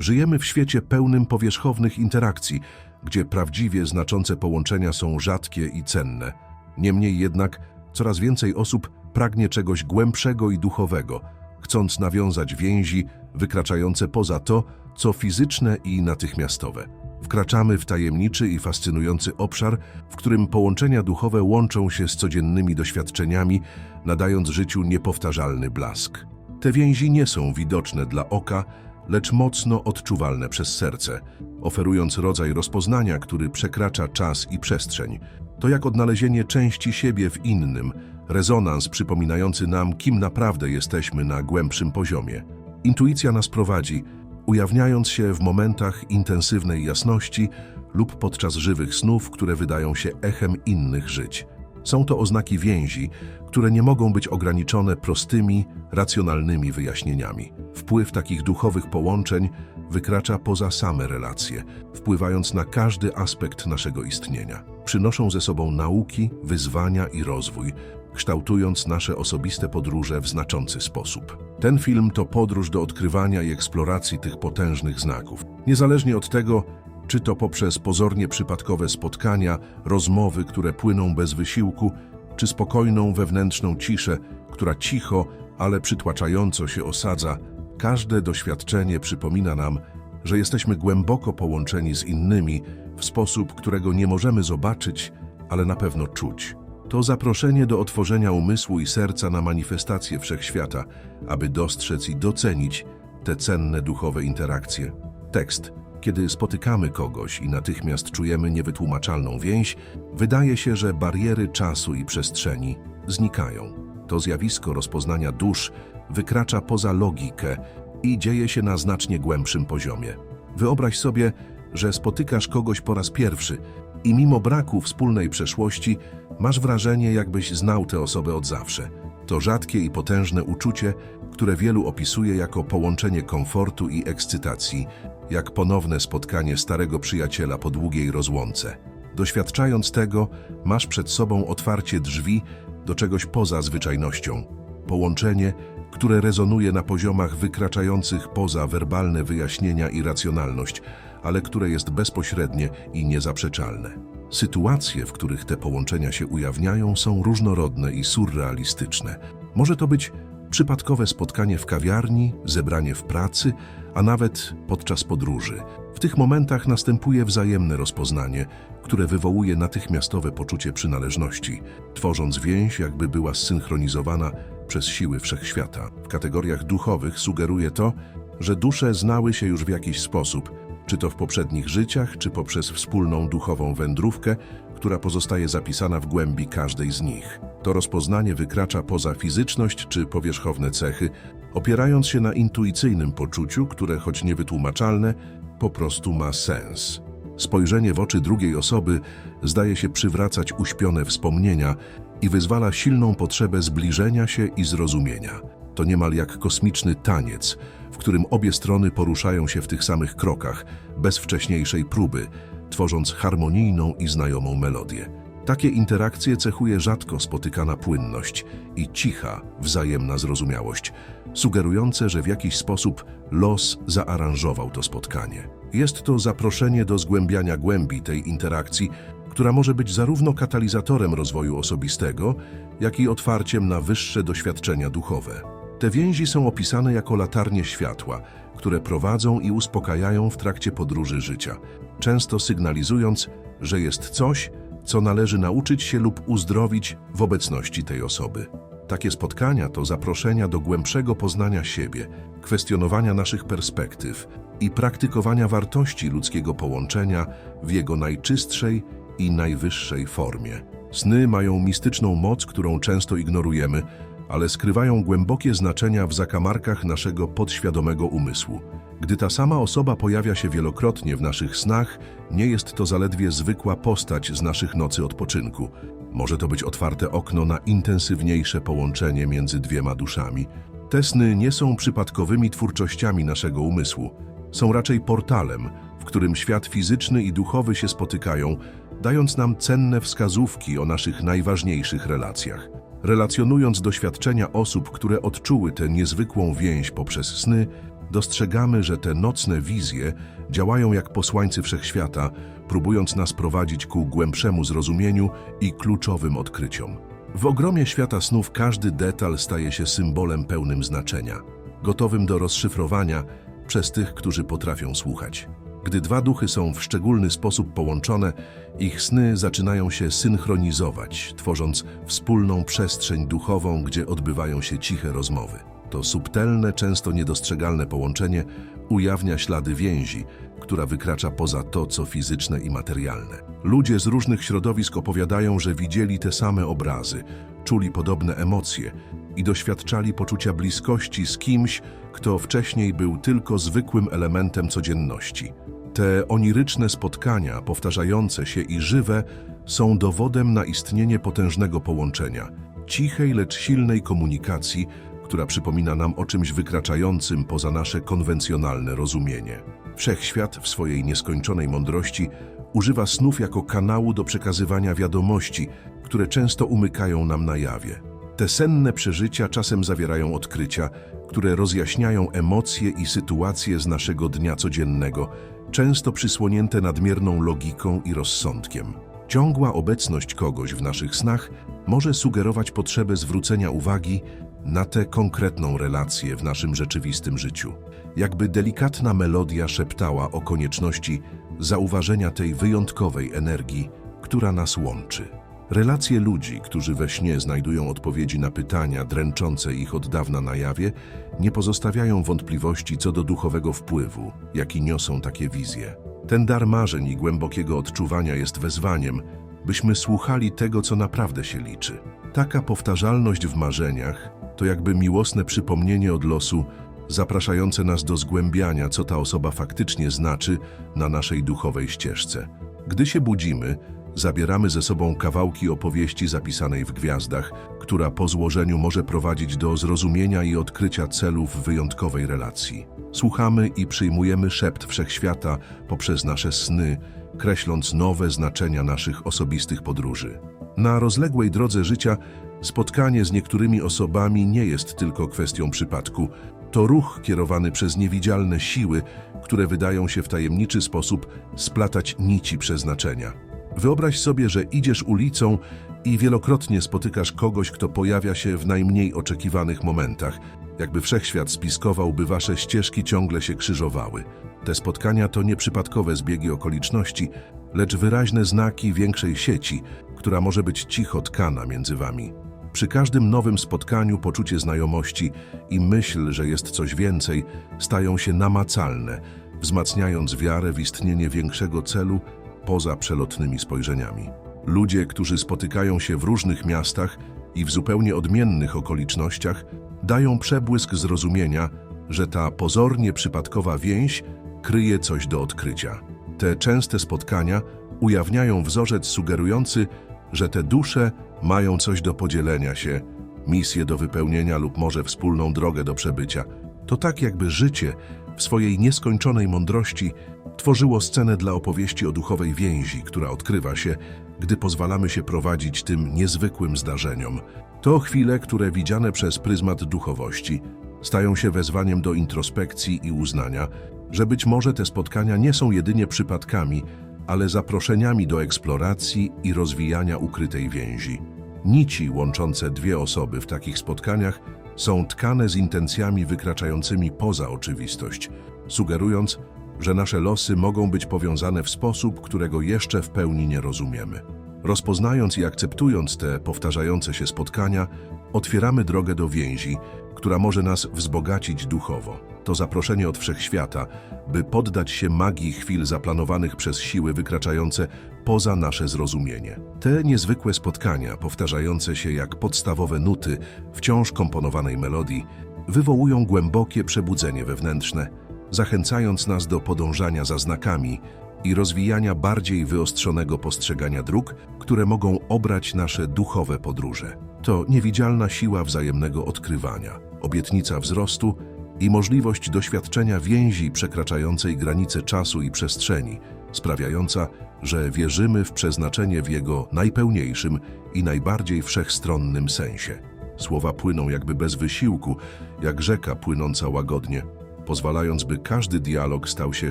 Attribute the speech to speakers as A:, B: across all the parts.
A: Żyjemy w świecie pełnym powierzchownych interakcji, gdzie prawdziwie znaczące połączenia są rzadkie i cenne. Niemniej jednak coraz więcej osób pragnie czegoś głębszego i duchowego, chcąc nawiązać więzi wykraczające poza to, co fizyczne i natychmiastowe. Wkraczamy w tajemniczy i fascynujący obszar, w którym połączenia duchowe łączą się z codziennymi doświadczeniami, nadając życiu niepowtarzalny blask. Te więzi nie są widoczne dla oka, lecz mocno odczuwalne przez serce, oferując rodzaj rozpoznania, który przekracza czas i przestrzeń. To jak odnalezienie części siebie w innym, rezonans przypominający nam, kim naprawdę jesteśmy na głębszym poziomie. Intuicja nas prowadzi, ujawniając się w momentach intensywnej jasności lub podczas żywych snów, które wydają się echem innych żyć. Są to oznaki więzi, które nie mogą być ograniczone prostymi, racjonalnymi wyjaśnieniami. Wpływ takich duchowych połączeń wykracza poza same relacje, wpływając na każdy aspekt naszego istnienia. Przynoszą ze sobą nauki, wyzwania i rozwój, kształtując nasze osobiste podróże w znaczący sposób. Ten film to podróż do odkrywania i eksploracji tych potężnych znaków. Niezależnie od tego, czy to poprzez pozornie przypadkowe spotkania, rozmowy, które płyną bez wysiłku, czy spokojną wewnętrzną ciszę, która cicho, ale przytłaczająco się osadza, każde doświadczenie przypomina nam, że jesteśmy głęboko połączeni z innymi w sposób, którego nie możemy zobaczyć, ale na pewno czuć. To zaproszenie do otworzenia umysłu i serca na manifestację wszechświata, aby dostrzec i docenić te cenne duchowe interakcje. Tekst. Kiedy spotykamy kogoś i natychmiast czujemy niewytłumaczalną więź, wydaje się, że bariery czasu i przestrzeni znikają. To zjawisko rozpoznania dusz wykracza poza logikę i dzieje się na znacznie głębszym poziomie. Wyobraź sobie, że spotykasz kogoś po raz pierwszy i mimo braku wspólnej przeszłości masz wrażenie, jakbyś znał tę osobę od zawsze. To rzadkie i potężne uczucie, które wielu opisuje jako połączenie komfortu i ekscytacji, jak ponowne spotkanie starego przyjaciela po długiej rozłące. Doświadczając tego, masz przed sobą otwarcie drzwi do czegoś poza zwyczajnością. Połączenie, które rezonuje na poziomach wykraczających poza werbalne wyjaśnienia i racjonalność, ale które jest bezpośrednie i niezaprzeczalne. Sytuacje, w których te połączenia się ujawniają, są różnorodne i surrealistyczne. Może to być przypadkowe spotkanie w kawiarni, zebranie w pracy, a nawet podczas podróży. W tych momentach następuje wzajemne rozpoznanie, które wywołuje natychmiastowe poczucie przynależności, tworząc więź, jakby była zsynchronizowana przez siły wszechświata. W kategoriach duchowych sugeruje to, że dusze znały się już w jakiś sposób, czy to w poprzednich życiach, czy poprzez wspólną duchową wędrówkę, która pozostaje zapisana w głębi każdej z nich. To rozpoznanie wykracza poza fizyczność czy powierzchowne cechy, opierając się na intuicyjnym poczuciu, które choć niewytłumaczalne, po prostu ma sens. Spojrzenie w oczy drugiej osoby zdaje się przywracać uśpione wspomnienia i wyzwala silną potrzebę zbliżenia się i zrozumienia. To niemal jak kosmiczny taniec, w którym obie strony poruszają się w tych samych krokach, bez wcześniejszej próby, tworząc harmonijną i znajomą melodię. Takie interakcje cechuje rzadko spotykana płynność i cicha, wzajemna zrozumiałość, sugerujące, że w jakiś sposób los zaaranżował to spotkanie. Jest to zaproszenie do zgłębiania głębi tej interakcji, która może być zarówno katalizatorem rozwoju osobistego, jak i otwarciem na wyższe doświadczenia duchowe. Te więzi są opisane jako latarnie światła, które prowadzą i uspokajają w trakcie podróży życia, często sygnalizując, że jest coś, co należy nauczyć się lub uzdrowić w obecności tej osoby. Takie spotkania to zaproszenia do głębszego poznania siebie, kwestionowania naszych perspektyw i praktykowania wartości ludzkiego połączenia w jego najczystszej i najwyższej formie. Sny mają mistyczną moc, którą często ignorujemy, ale skrywają głębokie znaczenia w zakamarkach naszego podświadomego umysłu. Gdy ta sama osoba pojawia się wielokrotnie w naszych snach, nie jest to zaledwie zwykła postać z naszych nocy odpoczynku. Może to być otwarte okno na intensywniejsze połączenie między dwiema duszami. Te sny nie są przypadkowymi twórczościami naszego umysłu. Są raczej portalem, w którym świat fizyczny i duchowy się spotykają, dając nam cenne wskazówki o naszych najważniejszych relacjach. Relacjonując doświadczenia osób, które odczuły tę niezwykłą więź poprzez sny, dostrzegamy, że te nocne wizje działają jak posłańcy wszechświata, próbując nas prowadzić ku głębszemu zrozumieniu i kluczowym odkryciom. W ogromie świata snów każdy detal staje się symbolem pełnym znaczenia, gotowym do rozszyfrowania przez tych, którzy potrafią słuchać. Gdy dwa duchy są w szczególny sposób połączone, ich sny zaczynają się synchronizować, tworząc wspólną przestrzeń duchową, gdzie odbywają się ciche rozmowy. To subtelne, często niedostrzegalne połączenie ujawnia ślady więzi, która wykracza poza to, co fizyczne i materialne. Ludzie z różnych środowisk opowiadają, że widzieli te same obrazy, czuli podobne emocje i doświadczali poczucia bliskości z kimś, kto wcześniej był tylko zwykłym elementem codzienności. Te oniryczne spotkania, powtarzające się i żywe, są dowodem na istnienie potężnego połączenia, cichej, lecz silnej komunikacji, która przypomina nam o czymś wykraczającym poza nasze konwencjonalne rozumienie. Wszechświat w swojej nieskończonej mądrości używa snów jako kanału do przekazywania wiadomości, które często umykają nam na jawie. Te senne przeżycia czasem zawierają odkrycia, które rozjaśniają emocje i sytuacje z naszego dnia codziennego, często przysłonięte nadmierną logiką i rozsądkiem. Ciągła obecność kogoś w naszych snach może sugerować potrzebę zwrócenia uwagi na tę konkretną relację w naszym rzeczywistym życiu. Jakby delikatna melodia szeptała o konieczności zauważenia tej wyjątkowej energii, która nas łączy. Relacje ludzi, którzy we śnie znajdują odpowiedzi na pytania dręczące ich od dawna na jawie, nie pozostawiają wątpliwości co do duchowego wpływu, jaki niosą takie wizje. Ten dar marzeń i głębokiego odczuwania jest wezwaniem, byśmy słuchali tego, co naprawdę się liczy. Taka powtarzalność w marzeniach to jakby miłosne przypomnienie od losu, zapraszające nas do zgłębiania, co ta osoba faktycznie znaczy na naszej duchowej ścieżce. Gdy się budzimy, zabieramy ze sobą kawałki opowieści zapisanej w gwiazdach, która po złożeniu może prowadzić do zrozumienia i odkrycia celów wyjątkowej relacji. Słuchamy i przyjmujemy szept wszechświata poprzez nasze sny, kreśląc nowe znaczenia naszych osobistych podróży. Na rozległej drodze życia spotkanie z niektórymi osobami nie jest tylko kwestią przypadku, to ruch kierowany przez niewidzialne siły, które wydają się w tajemniczy sposób splatać nici przeznaczenia. Wyobraź sobie, że idziesz ulicą i wielokrotnie spotykasz kogoś, kto pojawia się w najmniej oczekiwanych momentach, jakby wszechświat spiskował, by wasze ścieżki ciągle się krzyżowały. Te spotkania to nieprzypadkowe zbiegi okoliczności, lecz wyraźne znaki większej sieci, która może być cicho tkana między wami. Przy każdym nowym spotkaniu poczucie znajomości i myśl, że jest coś więcej, stają się namacalne, wzmacniając wiarę w istnienie większego celu poza przelotnymi spojrzeniami. Ludzie, którzy spotykają się w różnych miastach i w zupełnie odmiennych okolicznościach, dają przebłysk zrozumienia, że ta pozornie przypadkowa więź kryje coś do odkrycia. Te częste spotkania ujawniają wzorzec sugerujący, że te dusze mają coś do podzielenia się, misję do wypełnienia lub może wspólną drogę do przebycia. To tak jakby życie w swojej nieskończonej mądrości tworzyło scenę dla opowieści o duchowej więzi, która odkrywa się, gdy pozwalamy się prowadzić tym niezwykłym zdarzeniom. To chwile, które widziane przez pryzmat duchowości stają się wezwaniem do introspekcji i uznania, że być może te spotkania nie są jedynie przypadkami, ale zaproszeniami do eksploracji i rozwijania ukrytej więzi. Nici łączące dwie osoby w takich spotkaniach są tkane z intencjami wykraczającymi poza oczywistość, sugerując, że nasze losy mogą być powiązane w sposób, którego jeszcze w pełni nie rozumiemy. Rozpoznając i akceptując te powtarzające się spotkania, otwieramy drogę do więzi, która może nas wzbogacić duchowo. To zaproszenie od wszechświata, by poddać się magii chwil zaplanowanych przez siły wykraczające poza nasze zrozumienie. Te niezwykłe spotkania, powtarzające się jak podstawowe nuty wciąż komponowanej melodii, wywołują głębokie przebudzenie wewnętrzne, zachęcając nas do podążania za znakami i rozwijania bardziej wyostrzonego postrzegania dróg, które mogą obrać nasze duchowe podróże. To niewidzialna siła wzajemnego odkrywania, obietnica wzrostu i możliwość doświadczenia więzi przekraczającej granice czasu i przestrzeni, sprawiająca, że wierzymy w przeznaczenie w jego najpełniejszym i najbardziej wszechstronnym sensie. Słowa płyną jakby bez wysiłku, jak rzeka płynąca łagodnie, pozwalając, by każdy dialog stał się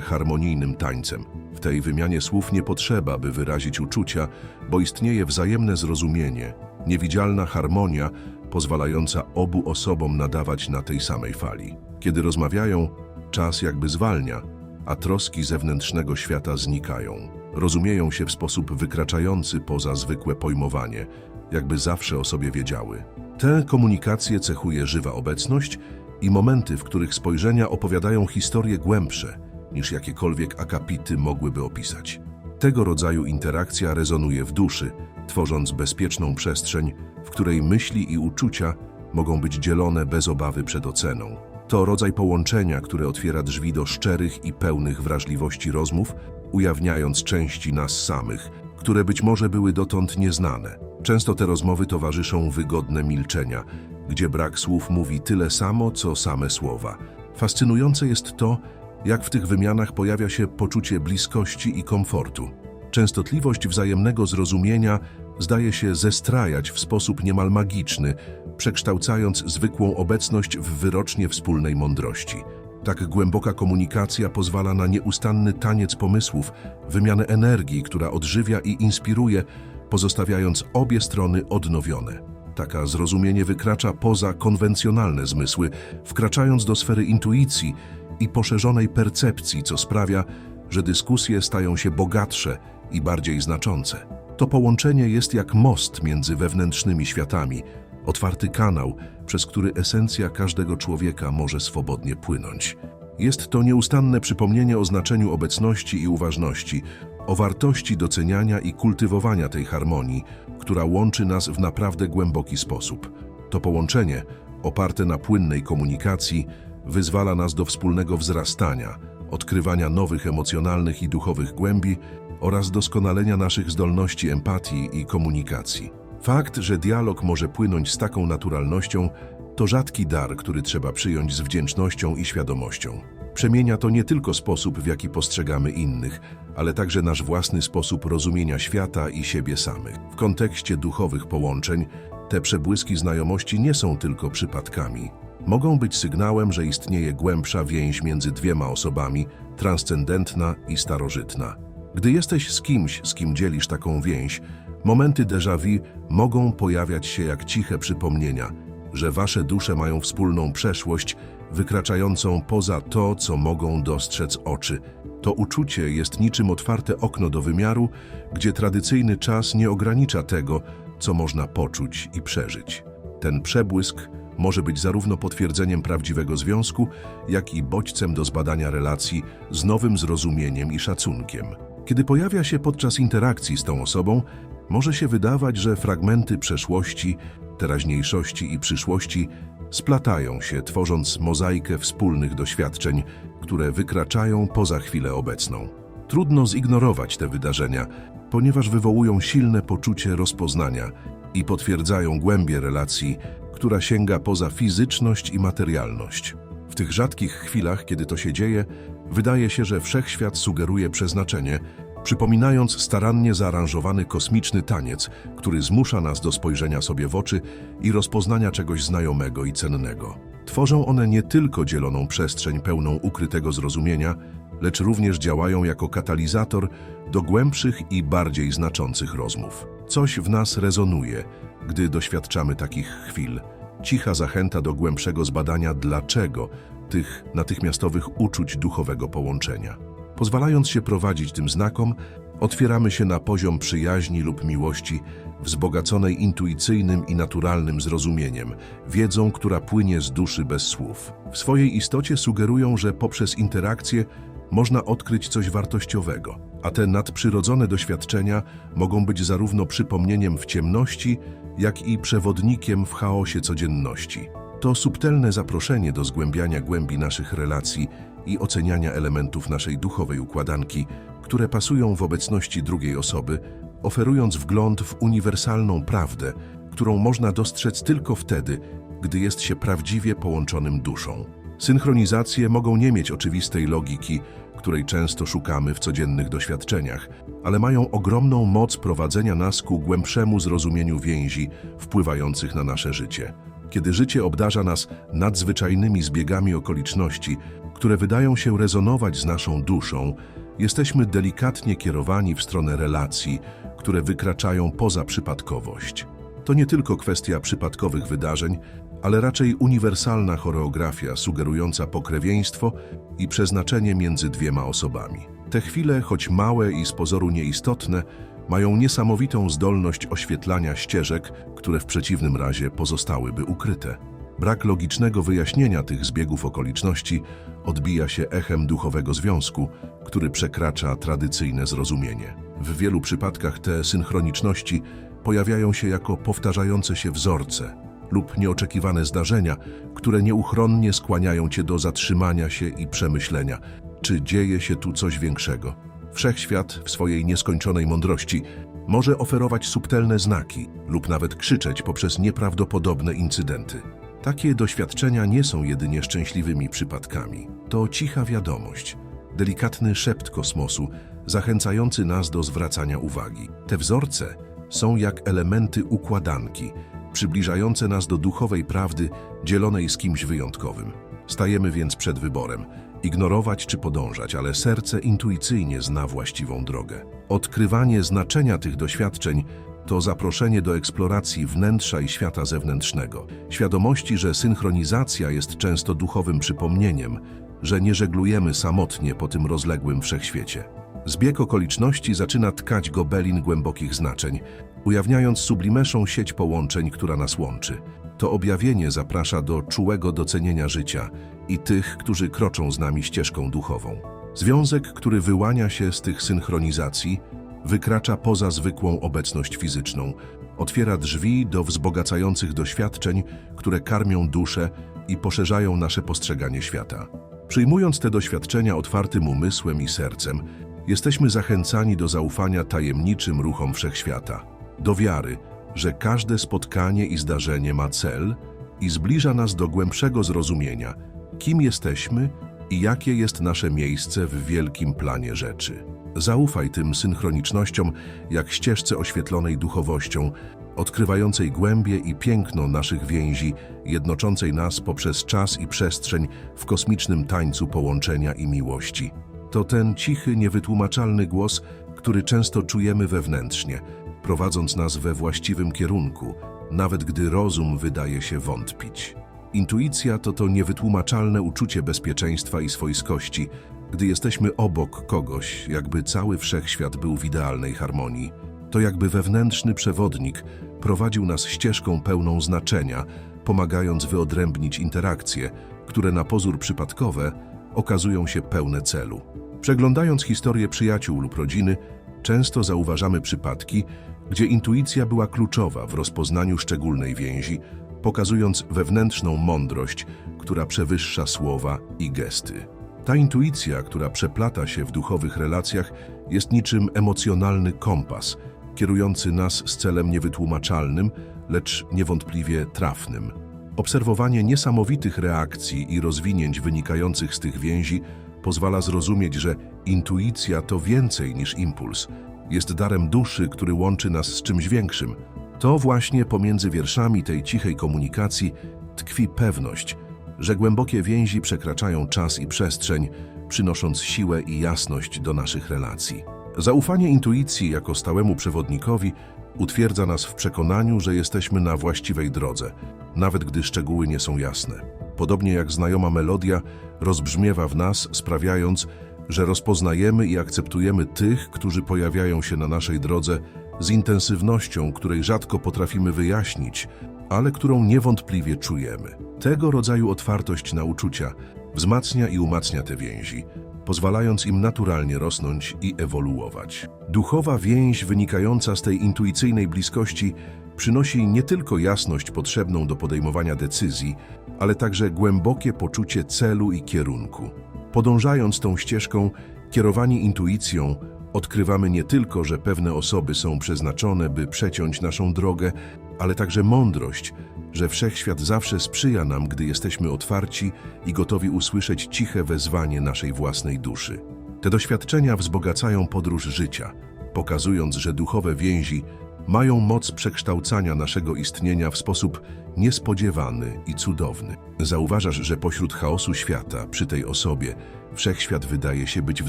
A: harmonijnym tańcem. W tej wymianie słów nie potrzeba, by wyrazić uczucia, bo istnieje wzajemne zrozumienie, niewidzialna harmonia pozwalająca obu osobom nadawać na tej samej fali. Kiedy rozmawiają, czas jakby zwalnia, a troski zewnętrznego świata znikają. Rozumieją się w sposób wykraczający poza zwykłe pojmowanie, jakby zawsze o sobie wiedziały. Tę komunikację cechuje żywa obecność i momenty, w których spojrzenia opowiadają historie głębsze niż jakiekolwiek akapity mogłyby opisać. Tego rodzaju interakcja rezonuje w duszy, tworząc bezpieczną przestrzeń, w której myśli i uczucia mogą być dzielone bez obawy przed oceną. To rodzaj połączenia, które otwiera drzwi do szczerych i pełnych wrażliwości rozmów, ujawniając części nas samych, które być może były dotąd nieznane. Często te rozmowy towarzyszą wygodne milczenia, gdzie brak słów mówi tyle samo, co same słowa. Fascynujące jest to, jak w tych wymianach pojawia się poczucie bliskości i komfortu. Częstotliwość wzajemnego zrozumienia zdaje się zestrajać w sposób niemal magiczny, przekształcając zwykłą obecność w wyrocznie wspólnej mądrości. Tak głęboka komunikacja pozwala na nieustanny taniec pomysłów, wymianę energii, która odżywia i inspiruje, pozostawiając obie strony odnowione. Taka zrozumienie wykracza poza konwencjonalne zmysły, wkraczając do sfery intuicji i poszerzonej percepcji, co sprawia, że dyskusje stają się bogatsze i bardziej znaczące. To połączenie jest jak most między wewnętrznymi światami, otwarty kanał, przez który esencja każdego człowieka może swobodnie płynąć. Jest to nieustanne przypomnienie o znaczeniu obecności i uważności, o wartości doceniania i kultywowania tej harmonii, która łączy nas w naprawdę głęboki sposób. To połączenie, oparte na płynnej komunikacji, wyzwala nas do wspólnego wzrastania, odkrywania nowych emocjonalnych i duchowych głębi oraz doskonalenia naszych zdolności empatii i komunikacji. Fakt, że dialog może płynąć z taką naturalnością, to rzadki dar, który trzeba przyjąć z wdzięcznością i świadomością. Przemienia to nie tylko sposób, w jaki postrzegamy innych, ale także nasz własny sposób rozumienia świata i siebie samych. W kontekście duchowych połączeń, te przebłyski znajomości nie są tylko przypadkami. Mogą być sygnałem, że istnieje głębsza więź między dwiema osobami, transcendentna i starożytna. Gdy jesteś z kimś, z kim dzielisz taką więź, momenty déjà vu mogą pojawiać się jak ciche przypomnienia, że wasze dusze mają wspólną przeszłość, wykraczającą poza to, co mogą dostrzec oczy. To uczucie jest niczym otwarte okno do wymiaru, gdzie tradycyjny czas nie ogranicza tego, co można poczuć i przeżyć. Ten przebłysk może być zarówno potwierdzeniem prawdziwego związku, jak i bodźcem do zbadania relacji z nowym zrozumieniem i szacunkiem. Kiedy pojawia się podczas interakcji z tą osobą, może się wydawać, że fragmenty przeszłości, teraźniejszości i przyszłości splatają się, tworząc mozaikę wspólnych doświadczeń, które wykraczają poza chwilę obecną. Trudno zignorować te wydarzenia, ponieważ wywołują silne poczucie rozpoznania i potwierdzają głębię relacji, która sięga poza fizyczność i materialność. W tych rzadkich chwilach, kiedy to się dzieje, wydaje się, że wszechświat sugeruje przeznaczenie, przypominając starannie zaaranżowany kosmiczny taniec, który zmusza nas do spojrzenia sobie w oczy i rozpoznania czegoś znajomego i cennego. Tworzą one nie tylko dzieloną przestrzeń pełną ukrytego zrozumienia, lecz również działają jako katalizator do głębszych i bardziej znaczących rozmów. Coś w nas rezonuje, gdy doświadczamy takich chwil. Cicha zachęta do głębszego zbadania dlaczego tych natychmiastowych uczuć duchowego połączenia. Pozwalając się prowadzić tym znakom, otwieramy się na poziom przyjaźni lub miłości, wzbogaconej intuicyjnym i naturalnym zrozumieniem, wiedzą, która płynie z duszy bez słów. W swojej istocie sugerują, że poprzez interakcję można odkryć coś wartościowego, a te nadprzyrodzone doświadczenia mogą być zarówno przypomnieniem w ciemności, jak i przewodnikiem w chaosie codzienności. To subtelne zaproszenie do zgłębiania głębi naszych relacji i oceniania elementów naszej duchowej układanki, które pasują w obecności drugiej osoby, oferując wgląd w uniwersalną prawdę, którą można dostrzec tylko wtedy, gdy jest się prawdziwie połączonym duszą. Synchronizacje mogą nie mieć oczywistej logiki, której często szukamy w codziennych doświadczeniach, ale mają ogromną moc prowadzenia nas ku głębszemu zrozumieniu więzi wpływających na nasze życie. Kiedy życie obdarza nas nadzwyczajnymi zbiegami okoliczności, które wydają się rezonować z naszą duszą, jesteśmy delikatnie kierowani w stronę relacji, które wykraczają poza przypadkowość. To nie tylko kwestia przypadkowych wydarzeń, ale raczej uniwersalna choreografia sugerująca pokrewieństwo i przeznaczenie między dwiema osobami. Te chwile, choć małe i z pozoru nieistotne, mają niesamowitą zdolność oświetlania ścieżek, które w przeciwnym razie pozostałyby ukryte. Brak logicznego wyjaśnienia tych zbiegów okoliczności odbija się echem duchowego związku, który przekracza tradycyjne zrozumienie. W wielu przypadkach te synchroniczności pojawiają się jako powtarzające się wzorce lub nieoczekiwane zdarzenia, które nieuchronnie skłaniają cię do zatrzymania się i przemyślenia, czy dzieje się tu coś większego. Wszechświat w swojej nieskończonej mądrości może oferować subtelne znaki lub nawet krzyczeć poprzez nieprawdopodobne incydenty. Takie doświadczenia nie są jedynie szczęśliwymi przypadkami. To cicha wiadomość, delikatny szept kosmosu, zachęcający nas do zwracania uwagi. Te wzorce są jak elementy układanki, przybliżające nas do duchowej prawdy dzielonej z kimś wyjątkowym. Stajemy więc przed wyborem ignorować czy podążać, ale serce intuicyjnie zna właściwą drogę. Odkrywanie znaczenia tych doświadczeń to zaproszenie do eksploracji wnętrza i świata zewnętrznego, świadomości, że synchronizacja jest często duchowym przypomnieniem, że nie żeglujemy samotnie po tym rozległym wszechświecie. Zbieg okoliczności zaczyna tkać gobelin głębokich znaczeń, ujawniając sublimeszą sieć połączeń, która nas łączy. To objawienie zaprasza do czułego docenienia życia i tych, którzy kroczą z nami ścieżką duchową. Związek, który wyłania się z tych synchronizacji, wykracza poza zwykłą obecność fizyczną, otwiera drzwi do wzbogacających doświadczeń, które karmią duszę i poszerzają nasze postrzeganie świata. Przyjmując te doświadczenia otwartym umysłem i sercem, jesteśmy zachęcani do zaufania tajemniczym ruchom wszechświata, do wiary, że każde spotkanie i zdarzenie ma cel i zbliża nas do głębszego zrozumienia, kim jesteśmy i jakie jest nasze miejsce w wielkim planie rzeczy. Zaufaj tym synchronicznościom jak ścieżce oświetlonej duchowością, odkrywającej głębie i piękno naszych więzi, jednoczącej nas poprzez czas i przestrzeń w kosmicznym tańcu połączenia i miłości. To ten cichy, niewytłumaczalny głos, który często czujemy wewnętrznie, prowadząc nas we właściwym kierunku, nawet gdy rozum wydaje się wątpić. Intuicja to to niewytłumaczalne uczucie bezpieczeństwa i swojskości, gdy jesteśmy obok kogoś, jakby cały wszechświat był w idealnej harmonii. To jakby wewnętrzny przewodnik prowadził nas ścieżką pełną znaczenia, pomagając wyodrębnić interakcje, które na pozór przypadkowe okazują się pełne celu. Przeglądając historię przyjaciół lub rodziny, często zauważamy przypadki, gdzie intuicja była kluczowa w rozpoznaniu szczególnej więzi, pokazując wewnętrzną mądrość, która przewyższa słowa i gesty. Ta intuicja, która przeplata się w duchowych relacjach, jest niczym emocjonalny kompas, kierujący nas z celem niewytłumaczalnym, lecz niewątpliwie trafnym. Obserwowanie niesamowitych reakcji i rozwinięć wynikających z tych więzi pozwala zrozumieć, że intuicja to więcej niż impuls. Jest darem duszy, który łączy nas z czymś większym. To właśnie pomiędzy wierszami tej cichej komunikacji tkwi pewność, że głębokie więzi przekraczają czas i przestrzeń, przynosząc siłę i jasność do naszych relacji. Zaufanie intuicji jako stałemu przewodnikowi utwierdza nas w przekonaniu, że jesteśmy na właściwej drodze, nawet gdy szczegóły nie są jasne. Podobnie jak znajoma melodia rozbrzmiewa w nas, sprawiając, że rozpoznajemy i akceptujemy tych, którzy pojawiają się na naszej drodze z intensywnością, której rzadko potrafimy wyjaśnić, ale którą niewątpliwie czujemy. Tego rodzaju otwartość na uczucia wzmacnia i umacnia te więzi, pozwalając im naturalnie rosnąć i ewoluować. Duchowa więź wynikająca z tej intuicyjnej bliskości przynosi nie tylko jasność potrzebną do podejmowania decyzji, ale także głębokie poczucie celu i kierunku. Podążając tą ścieżką, kierowani intuicją, odkrywamy nie tylko, że pewne osoby są przeznaczone, by przeciąć naszą drogę, ale także mądrość, że wszechświat zawsze sprzyja nam, gdy jesteśmy otwarci i gotowi usłyszeć ciche wezwanie naszej własnej duszy. Te doświadczenia wzbogacają podróż życia, pokazując, że duchowe więzi mają moc przekształcania naszego istnienia w sposób niespodziewany i cudowny. Zauważasz, że pośród chaosu świata, przy tej osobie, wszechświat wydaje się być w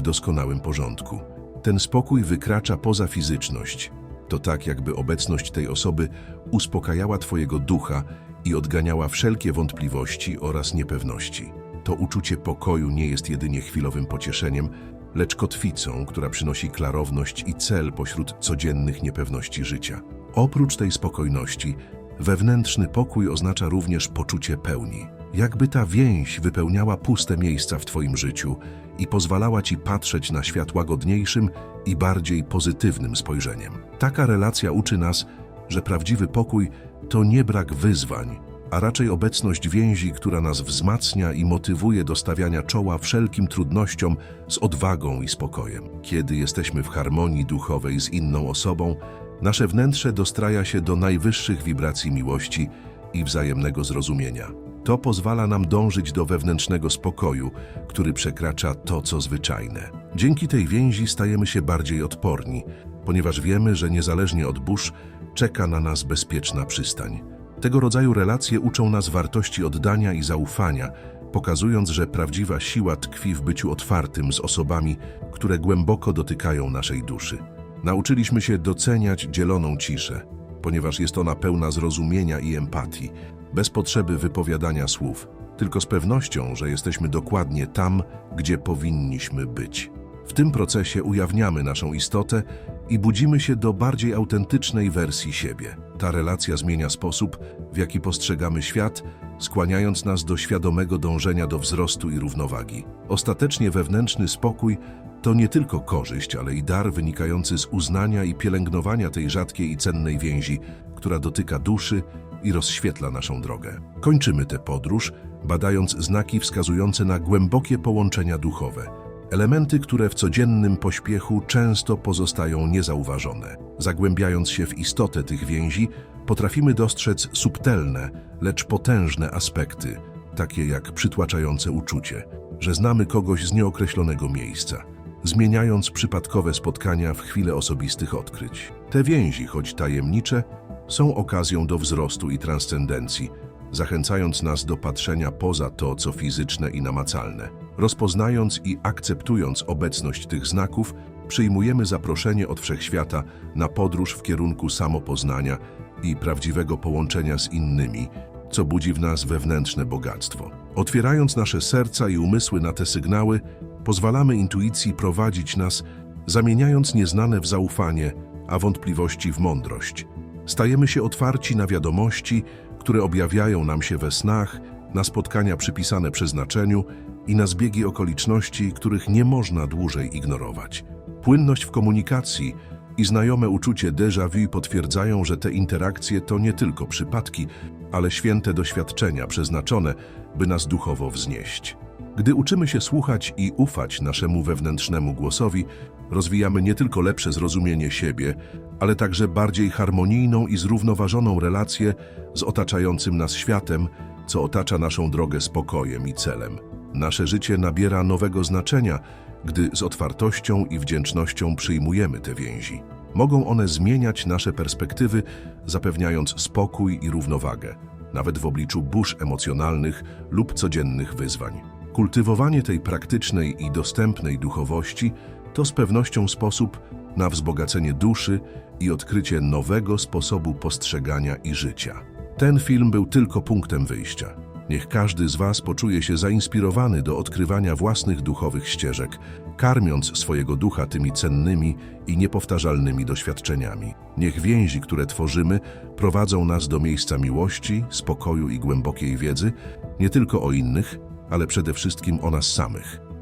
A: doskonałym porządku. Ten spokój wykracza poza fizyczność. To tak, jakby obecność tej osoby uspokajała Twojego ducha i odganiała wszelkie wątpliwości oraz niepewności. To uczucie pokoju nie jest jedynie chwilowym pocieszeniem, lecz kotwicą, która przynosi klarowność i cel pośród codziennych niepewności życia. Oprócz tej spokojności, wewnętrzny pokój oznacza również poczucie pełni. Jakby ta więź wypełniała puste miejsca w Twoim życiu i pozwalała Ci patrzeć na świat łagodniejszym i bardziej pozytywnym spojrzeniem. Taka relacja uczy nas, że prawdziwy pokój to nie brak wyzwań, a raczej obecność więzi, która nas wzmacnia i motywuje do stawiania czoła wszelkim trudnościom z odwagą i spokojem. Kiedy jesteśmy w harmonii duchowej z inną osobą, nasze wnętrze dostraja się do najwyższych wibracji miłości i wzajemnego zrozumienia. To pozwala nam dążyć do wewnętrznego spokoju, który przekracza to, co zwyczajne. Dzięki tej więzi stajemy się bardziej odporni, ponieważ wiemy, że niezależnie od burz czeka na nas bezpieczna przystań. Tego rodzaju relacje uczą nas wartości oddania i zaufania, pokazując, że prawdziwa siła tkwi w byciu otwartym z osobami, które głęboko dotykają naszej duszy. Nauczyliśmy się doceniać dzieloną ciszę, ponieważ jest ona pełna zrozumienia i empatii, bez potrzeby wypowiadania słów, tylko z pewnością, że jesteśmy dokładnie tam, gdzie powinniśmy być. W tym procesie ujawniamy naszą istotę i budzimy się do bardziej autentycznej wersji siebie. Ta relacja zmienia sposób, w jaki postrzegamy świat, skłaniając nas do świadomego dążenia do wzrostu i równowagi. Ostatecznie wewnętrzny spokój to nie tylko korzyść, ale i dar wynikający z uznania i pielęgnowania tej rzadkiej i cennej więzi, która dotyka duszy i rozświetla naszą drogę. Kończymy tę podróż, badając znaki wskazujące na głębokie połączenia duchowe. Elementy, które w codziennym pośpiechu często pozostają niezauważone. Zagłębiając się w istotę tych więzi, potrafimy dostrzec subtelne, lecz potężne aspekty, takie jak przytłaczające uczucie, że znamy kogoś z nieokreślonego miejsca, zmieniając przypadkowe spotkania w chwilę osobistych odkryć. Te więzi, choć tajemnicze, są okazją do wzrostu i transcendencji, zachęcając nas do patrzenia poza to, co fizyczne i namacalne. Rozpoznając i akceptując obecność tych znaków, przyjmujemy zaproszenie od wszechświata na podróż w kierunku samopoznania i prawdziwego połączenia z innymi, co budzi w nas wewnętrzne bogactwo. Otwierając nasze serca i umysły na te sygnały, pozwalamy intuicji prowadzić nas, zamieniając nieznane w zaufanie, a wątpliwości w mądrość. Stajemy się otwarci na wiadomości, które objawiają nam się we snach, na spotkania przypisane przeznaczeniu i na zbiegi okoliczności, których nie można dłużej ignorować. Płynność w komunikacji i znajome uczucie déjà vu potwierdzają, że te interakcje to nie tylko przypadki, ale święte doświadczenia przeznaczone, by nas duchowo wznieść. Gdy uczymy się słuchać i ufać naszemu wewnętrznemu głosowi, rozwijamy nie tylko lepsze zrozumienie siebie, ale także bardziej harmonijną i zrównoważoną relację z otaczającym nas światem, co otacza naszą drogę spokojem i celem. Nasze życie nabiera nowego znaczenia, gdy z otwartością i wdzięcznością przyjmujemy te więzi. Mogą one zmieniać nasze perspektywy, zapewniając spokój i równowagę, nawet w obliczu burz emocjonalnych lub codziennych wyzwań. Kultywowanie tej praktycznej i dostępnej duchowości to z pewnością sposób na wzbogacenie duszy i odkrycie nowego sposobu postrzegania i życia. Ten film był tylko punktem wyjścia. Niech każdy z Was poczuje się zainspirowany do odkrywania własnych duchowych ścieżek, karmiąc swojego ducha tymi cennymi i niepowtarzalnymi doświadczeniami. Niech więzi, które tworzymy, prowadzą nas do miejsca miłości, spokoju i głębokiej wiedzy, nie tylko o innych, ale przede wszystkim o nas samych.